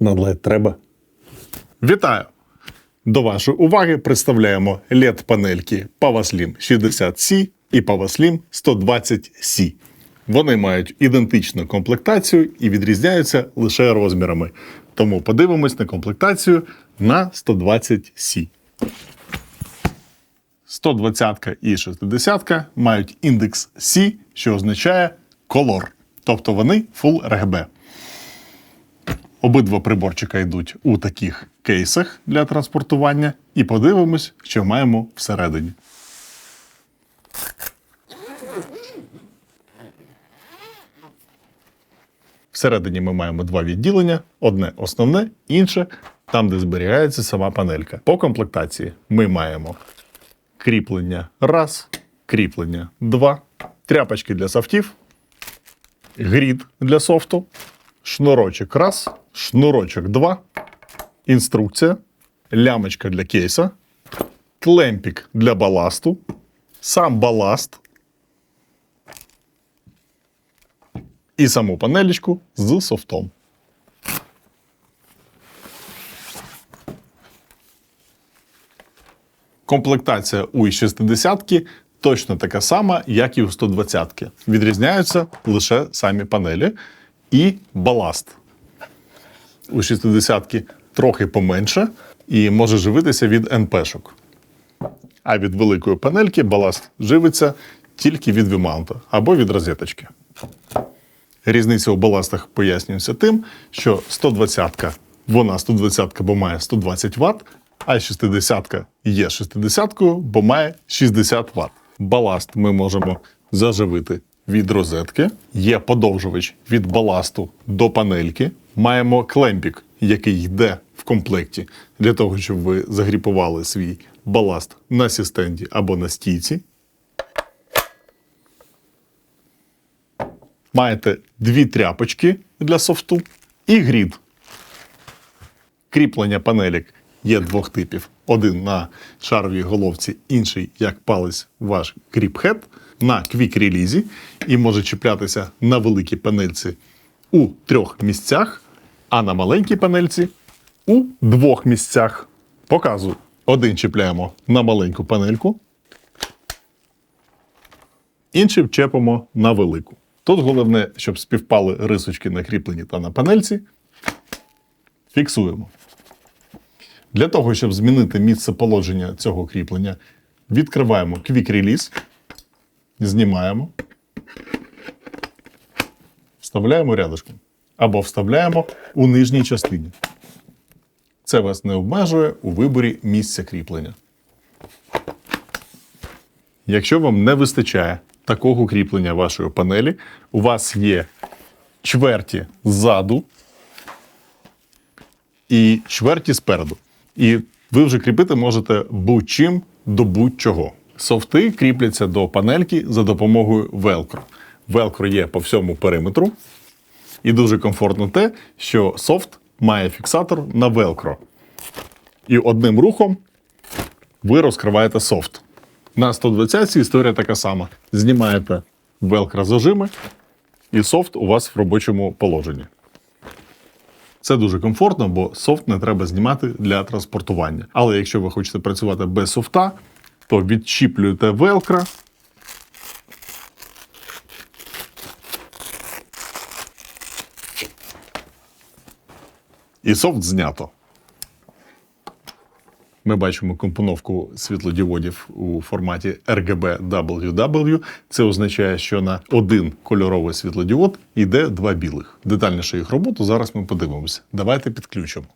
На LED треба. Вітаю! До вашої уваги представляємо LED-панельки PowerSlim 60C і PowerSlim 120C. Вони мають ідентичну комплектацію і відрізняються лише розмірами. Тому подивимось на комплектацію на 120C. 120 і 60 мають індекс C, що означає color, тобто вони Full RGB. Обидва приборчика йдуть у таких кейсах для транспортування, і подивимось, що маємо всередині. Всередині ми маємо два відділення: одне основне, інше там, де зберігається сама панелька. По комплектації ми маємо кріплення раз, кріплення два, тряпочки для софтів, грід для софту, шнурочок раз, шнурочок два, інструкція, лямочка для кейса, клемпік для баласту, сам баласт і саму панелечку з софтом. Комплектація у 60 точно така сама, як і у 120 ки Відрізняються лише самі панелі і баласт. У 60 трохи поменше і може живитися від НПшок. А від великої панельки баласт живиться тільки від вімаунта або від розеточки. Різниця у баластах пояснюється тим, що 120 вона 120 бо має 120 Вт, а 60-ка є 60 бо має 60 Вт. Баласт ми можемо заживити від розетки. Є подовжувач від баласту до панельки. Маємо клемпік, який йде в комплекті для того, щоб ви загріпували свій баласт на сістенді або на стійці. Маєте дві тряпочки для софту і грід. Кріплення панелік є двох типів: один на шаровій головці, інший як палець ваш кріпхед на квік-релізі і може чіплятися на великій панельці у трьох місцях, а на маленькій панельці у двох місцях. Показую. Один чіпляємо на маленьку панельку, інший вчепимо на велику. Тут головне, щоб співпали рисочки на кріпленні та на панельці. Фіксуємо. Для того, щоб змінити місце положення цього кріплення, відкриваємо Quick Release, знімаємо, вставляємо рядышком або вставляємо у нижній частині. Це вас не обмежує у виборі місця кріплення. Якщо вам не вистачає такого кріплення вашої панелі, у вас є чверті ззаду і чверті спереду. І ви вже кріпити можете будь-чим до будь-чого. Софти кріпляться до панельки за допомогою Velcro. Velcro є по всьому периметру. І дуже комфортно те, що софт має фіксатор на Velcro. І одним рухом ви розкриваєте софт. На 120 історія така сама. Знімаєте велкро зажими, і софт у вас в робочому положенні. Це дуже комфортно, бо софт не треба знімати для транспортування. Але якщо ви хочете працювати без софта, то відчіплюєте велкра. І софт знято. Ми бачимо компоновку світлодіодів у форматі RGB WW. Це означає, що на один кольоровий світлодіод йде два білих. Детальніше їх роботу зараз ми подивимося. Давайте підключимо.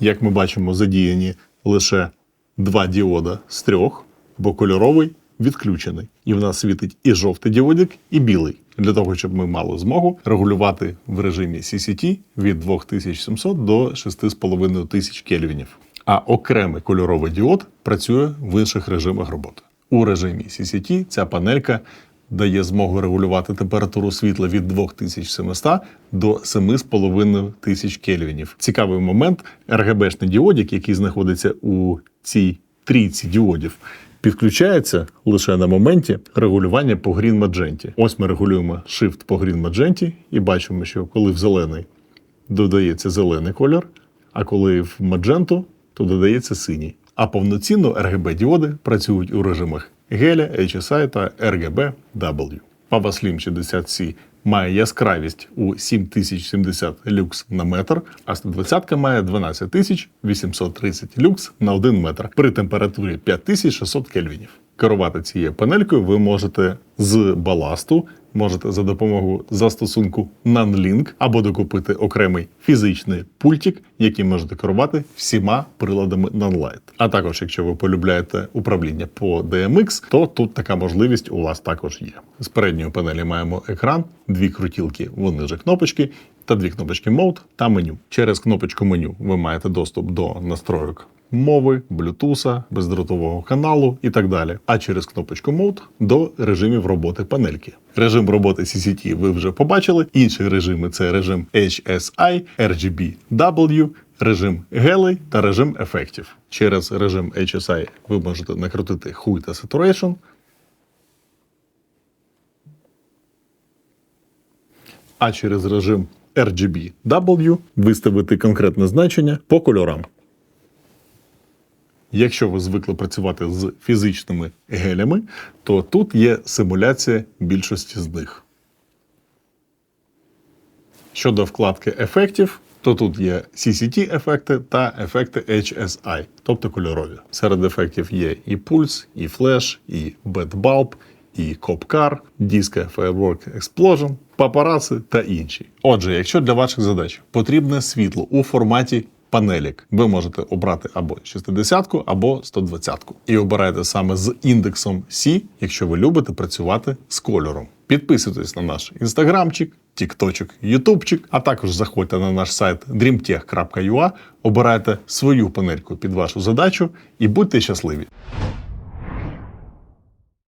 Як ми бачимо, задіяні лише два діода з трьох, бо кольоровий відключений. І в нас світить і жовтий діодик, і білий. Для того, щоб ми мали змогу регулювати в режимі CCT від 2700 до 6500 кельвінів. А окремий кольоровий діод працює в інших режимах роботи. У режимі CCT ця панелька дає змогу регулювати температуру світла від 2700 до 7500 кельвінів. Цікавий момент: RGB-шний діодик, який знаходиться у цій трійці діодів підключається лише на моменті регулювання по Green Magenta. Ось ми регулюємо Shift по Green Magenta і бачимо, що коли в зелений додається зелений колір, а коли в мадженту, то додається синій. А повноцінно RGB діоди працюють у режимах геля, HSI та RGB-W. Pava Slim 60C має яскравість у 7070 люкс на метр, а 120 має 12830 люкс на 1 метр при температурі 5600 кельвінів. Керувати цією панелькою ви можете з баласту, можете за допомогою застосунку NanLink або докупити окремий фізичний пультик, яким можете керувати всіма приладами NanLight. А також, якщо ви полюбляєте управління по DMX, то тут така можливість у вас також є. З передньої панелі маємо екран, дві крутілки, вони же кнопочки. Та дві кнопочки Mode та меню. Через кнопочку меню ви маєте доступ до настройок мови, блютуса, бездротового каналу і так далі. А через кнопочку Mode до режимів роботи панельки. Режим роботи CCT ви вже побачили. Інші режими це режим HSI, RGB-W, режим гелей та режим ефектів. Через режим HSI ви можете накрутити хуй та saturation, а через режим RGB-W виставити конкретне значення по кольорам. Якщо ви звикли працювати з фізичними гелями, то тут є симуляція більшості з них. Щодо вкладки ефектів, то тут є CCT-ефекти та ефекти HSI, тобто кольорові. Серед ефектів є і пульс, і флеш, і Bad і Copcar, Disco Firework Explosion, папараси та інші. Отже, якщо для ваших задач потрібне світло у форматі панелік, ви можете обрати або 60 або 120 і обирайте саме з індексом C, якщо ви любите працювати з кольором. Підписуйтесь на наш інстаграмчик, тікточок, ютубчик, а також заходьте на наш сайт dreamtech.ua, обирайте свою панельку під вашу задачу і будьте щасливі!